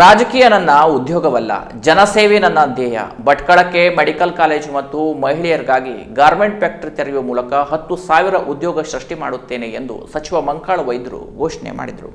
ರಾಜಕೀಯ ನನ್ನ ಉದ್ಯೋಗವಲ್ಲ, ಜನಸೇವೆ ನನ್ನ ಧ್ಯೇಯ. ಭಟ್ಕಳಕ್ಕೆ ಮೆಡಿಕಲ್ ಕಾಲೇಜು ಮತ್ತು ಮಹಿಳೆಯರಿಗಾಗಿ ಗಾರ್ಮೆಂಟ್ ಫ್ಯಾಕ್ಟರಿ ತೆರೆಯುವ ಮೂಲಕ ಹತ್ತು ಸಾವಿರ ಉದ್ಯೋಗ ಸೃಷ್ಟಿ ಮಾಡುತ್ತೇನೆ ಎಂದು ಸಚಿವ ಮಂಕಾಳ ವೈದ್ಯರು ಘೋಷಣೆ ಮಾಡಿದರು.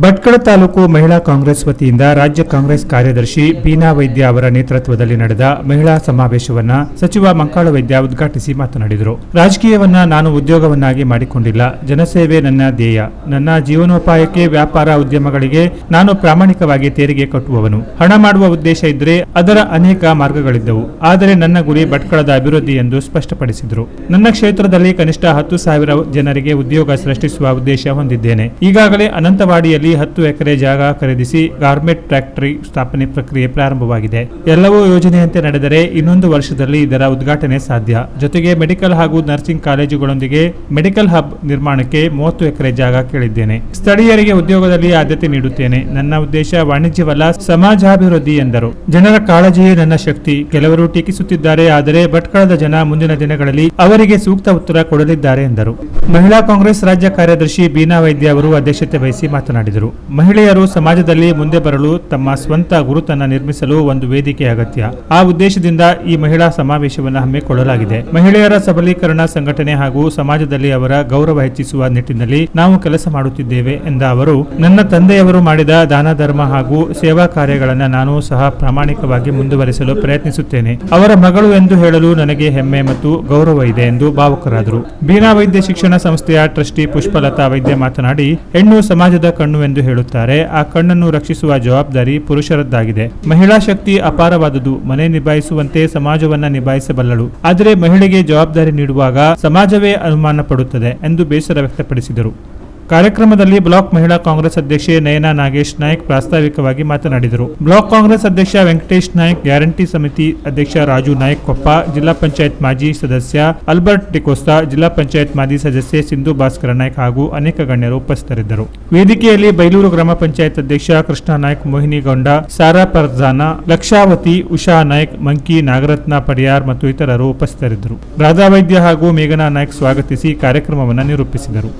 ಭಟ್ಕಳ ತಾಲೂಕು ಮಹಿಳಾ ಕಾಂಗ್ರೆಸ್ ವತಿಯಿಂದ ರಾಜ್ಯ ಕಾಂಗ್ರೆಸ್ ಕಾರ್ಯದರ್ಶಿ ಬೀನಾ ವೈದ್ಯ ಅವರ ನೇತೃತ್ವದಲ್ಲಿ ನಡೆದ ಮಹಿಳಾ ಸಮಾವೇಶವನ್ನ ಸಚಿವ ಮಂಕಾಳ ವೈದ್ಯ ಉದ್ಘಾಟಿಸಿ ಮಾತನಾಡಿದರು. ರಾಜಕೀಯವನ್ನ ನಾನು ಉದ್ಯೋಗವನ್ನಾಗಿ ಮಾಡಿಕೊಂಡಿಲ್ಲ. ಜನಸೇವೆ ನನ್ನ ಧ್ಯೇಯ. ನನ್ನ ಜೀವನೋಪಾಯಕ್ಕೆ ವ್ಯಾಪಾರ ಉದ್ಯಮಗಳಿಗೆ ನಾನು ಪ್ರಾಮಾಣಿಕವಾಗಿ ತೆರಿಗೆ ಕಟ್ಟುವವನು. ಹಣ ಮಾಡುವ ಉದ್ದೇಶ ಇದ್ರೆ ಅದರ ಅನೇಕ ಮಾರ್ಗಗಳಿದ್ದವು. ಆದರೆ ನನ್ನ ಗುರಿ ಭಟ್ಕಳದ ಅಭಿವೃದ್ಧಿ ಎಂದು ಸ್ಪಷ್ಟಪಡಿಸಿದರು. ನನ್ನ ಕ್ಷೇತ್ರದಲ್ಲಿ ಕನಿಷ್ಠ ಹತ್ತು ಸಾವಿರ ಜನರಿಗೆ ಉದ್ಯೋಗ ಸೃಷ್ಟಿಸುವ ಉದ್ದೇಶ ಹೊಂದಿದ್ದೇನೆ. ಈಗಾಗಲೇ ಅನಂತವಾಡಿಯಲ್ಲಿ ಹತ್ತು ಎಕರೆ ಜಾಗ ಖರೀದಿಸಿ ಗಾರ್ಮೆಂಟ್ ಫ್ಯಾಕ್ಟರಿ ಸ್ಥಾಪನೆ ಪ್ರಕ್ರಿಯೆ ಪ್ರಾರಂಭವಾಗಿದೆ. ಎಲ್ಲವೂ ಯೋಜನೆಯಂತೆ ನಡೆದರೆ ಇನ್ನೊಂದು ವರ್ಷದಲ್ಲಿ ಇದರ ಉದ್ಘಾಟನೆ ಸಾಧ್ಯ. ಜೊತೆಗೆ ಮೆಡಿಕಲ್ ಹಾಗೂ ನರ್ಸಿಂಗ್ ಕಾಲೇಜುಗಳೊಂದಿಗೆ ಮೆಡಿಕಲ್ ಹಬ್ ನಿರ್ಮಾಣಕ್ಕೆ ಮೂವತ್ತು ಎಕರೆ ಜಾಗ ಕೇಳಿದ್ದೇನೆ. ಸ್ಥಳೀಯರಿಗೆ ಉದ್ಯೋಗದಲ್ಲಿ ಆದ್ಯತೆ ನೀಡುತ್ತೇನೆ. ನನ್ನ ಉದ್ದೇಶ ವಾಣಿಜ್ಯವಲ್ಲ, ಸಮಾಜಾಭಿವೃದ್ಧಿ ಎಂದರು. ಜನರ ಕಾಳಜಿಯೇ ನನ್ನ ಶಕ್ತಿ. ಕೆಲವರು ಟೀಕಿಸುತ್ತಿದ್ದಾರೆ, ಆದರೆ ಭಟ್ಕಳದ ಜನ ಮುಂದಿನ ದಿನಗಳಲ್ಲಿ ಅವರಿಗೆ ಸೂಕ್ತ ಉತ್ತರ ಕೊಡಲಿದ್ದಾರೆ ಎಂದರು. ಮಹಿಳಾ ಕಾಂಗ್ರೆಸ್ ರಾಜ್ಯ ಕಾರ್ಯದರ್ಶಿ ಬೀನಾ ವೈದ್ಯ ಅವರು ಅಧ್ಯಕ್ಷತೆ ವಹಿಸಿ ಮಾತನಾಡಿದರು. ಮಹಿಳೆಯರು ಸಮಾಜದಲ್ಲಿ ಮುಂದೆ ಬರಲು ತಮ್ಮ ಸ್ವಂತ ಗುರುತನ್ನ ನಿರ್ಮಿಸಲು ಒಂದು ವೇದಿಕೆ ಅಗತ್ಯ. ಆ ಉದ್ದೇಶದಿಂದ ಈ ಮಹಿಳಾ ಸಮಾವೇಶವನ್ನು ಹಮ್ಮಿಕೊಳ್ಳಲಾಗಿದೆ. ಮಹಿಳೆಯರ ಸಬಲೀಕರಣ ಸಂಘಟನೆ ಹಾಗೂ ಸಮಾಜದಲ್ಲಿ ಅವರ ಗೌರವ ಹೆಚ್ಚಿಸುವ ನಿಟ್ಟಿನಲ್ಲಿ ನಾವು ಕೆಲಸ ಮಾಡುತ್ತಿದ್ದೇವೆ ಎಂದ ಅವರು, ನನ್ನ ತಂದೆಯವರು ಮಾಡಿದ ದಾನ ಧರ್ಮ ಹಾಗೂ ಸೇವಾ ಕಾರ್ಯಗಳನ್ನು ನಾನು ಸಹ ಪ್ರಾಮಾಣಿಕವಾಗಿ ಮುಂದುವರೆಸಲು ಪ್ರಯತ್ನಿಸುತ್ತೇನೆ. ಅವರ ಮಗಳು ಎಂದು ಹೇಳಲು ನನಗೆ ಹೆಮ್ಮೆ ಮತ್ತು ಗೌರವ ಇದೆ ಎಂದು ಭಾವುಕರಾದರು. ಬೀನಾ ವೈದ್ಯ ಶಿಕ್ಷಣ ಸಂಸ್ಥೆಯ ಟ್ರಸ್ಟಿ ಪುಷ್ಪಲತಾ ವೈದ್ಯ ಮಾತನಾಡಿ, ಹೆಣ್ಣು ಸಮಾಜದ ಕಣ್ಣು ಎಂದು ಹೇಳುತ್ತಾರೆ. ಆ ಕಣ್ಣನ್ನು ರಕ್ಷಿಸುವ ಜವಾಬ್ದಾರಿ ಪುರುಷರದ್ದಾಗಿದೆ. ಮಹಿಳಾ ಶಕ್ತಿ ಅಪಾರವಾದುದು. ಮನೆ ನಿಭಾಯಿಸುವಂತೆ ಸಮಾಜವನ್ನ ನಿಭಾಯಿಸಬಲ್ಲಳು. ಆದರೆ ಮಹಿಳೆಗೆ ಜವಾಬ್ದಾರಿ ನೀಡುವಾಗ ಸಮಾಜವೇ ಅನುಮಾನ ಪಡುತ್ತದೆ ಎಂದು ಬೇಸರ ವ್ಯಕ್ತಪಡಿಸಿದರು. ಕಾರ್ಯಕ್ರಮದಲ್ಲಿ ಬ್ಲಾಕ್ ಮಹಿಳಾ ಕಾಂಗ್ರೆಸ್ ಅಧ್ಯಕ್ಷೆ ನಯನಾ ನಾಗೇಶ್ ನಾಯ್ಕ್ ಪ್ರಾಸ್ತಾವಿಕವಾಗಿ ಮಾತನಾಡಿದರು. ಬ್ಲಾಕ್ ಕಾಂಗ್ರೆಸ್ ಅಧ್ಯಕ್ಷ ವೆಂಕಟೇಶ್ ನಾಯ್ಕ್, ಗ್ಯಾರಂಟಿ ಸಮಿತಿ ಅಧ್ಯಕ್ಷ ರಾಜು ನಾಯ್ಕ್ ಕೊಪ್ಪ ಜಿಲ್ಲಾ ಪಂಚಾಯತ್ ಮಾಜಿ ಸದಸ್ಯ ಅಲ್ಬರ್ಟ್ ಟಿಕೋಸ್ತಾ ಜಿಲ್ಲಾ ಪಂಚಾಯತ್ ಮಾಜಿ ಸದಸ್ಯೆ ಸಿಂಧು ಭಾಸ್ಕರ ನಾಯ್ಕ್ ಹಾಗೂ ಅನೇಕ ಗಣ್ಯರು ಉಪಸ್ಥಿತರಿದ್ದರು. ವೇದಿಕೆಯಲ್ಲಿ ಬೈಲೂರು ಗ್ರಾಮ ಪಂಚಾಯತ್ ಅಧ್ಯಕ್ಷ ಕೃಷ್ಣ ನಾಯ್ಕ್, ಮೋಹಿನಿಗೌಂಡ, ಸಾರಾ ಪರ್ಜಾನ, ಲಕ್ಷಾವತಿ, ಉಷಾ ನಾಯ್ಕ್, ಮಂಕಿ ನಾಗರತ್ನ ಪಡಿಯಾರ್ ಮತ್ತು ಇತರರು ಉಪಸ್ಥಿತರಿದ್ದರು. ರಾಧಾ ವೈದ್ಯ ಹಾಗೂ ಮೇಘನಾ ನಾಯ್ಕ್ ಸ್ವಾಗತಿಸಿ ಕಾರ್ಯಕ್ರಮವನ್ನು ನಿರೂಪಿಸಿದರು.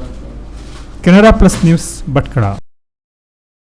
Canara plus news Bhatkal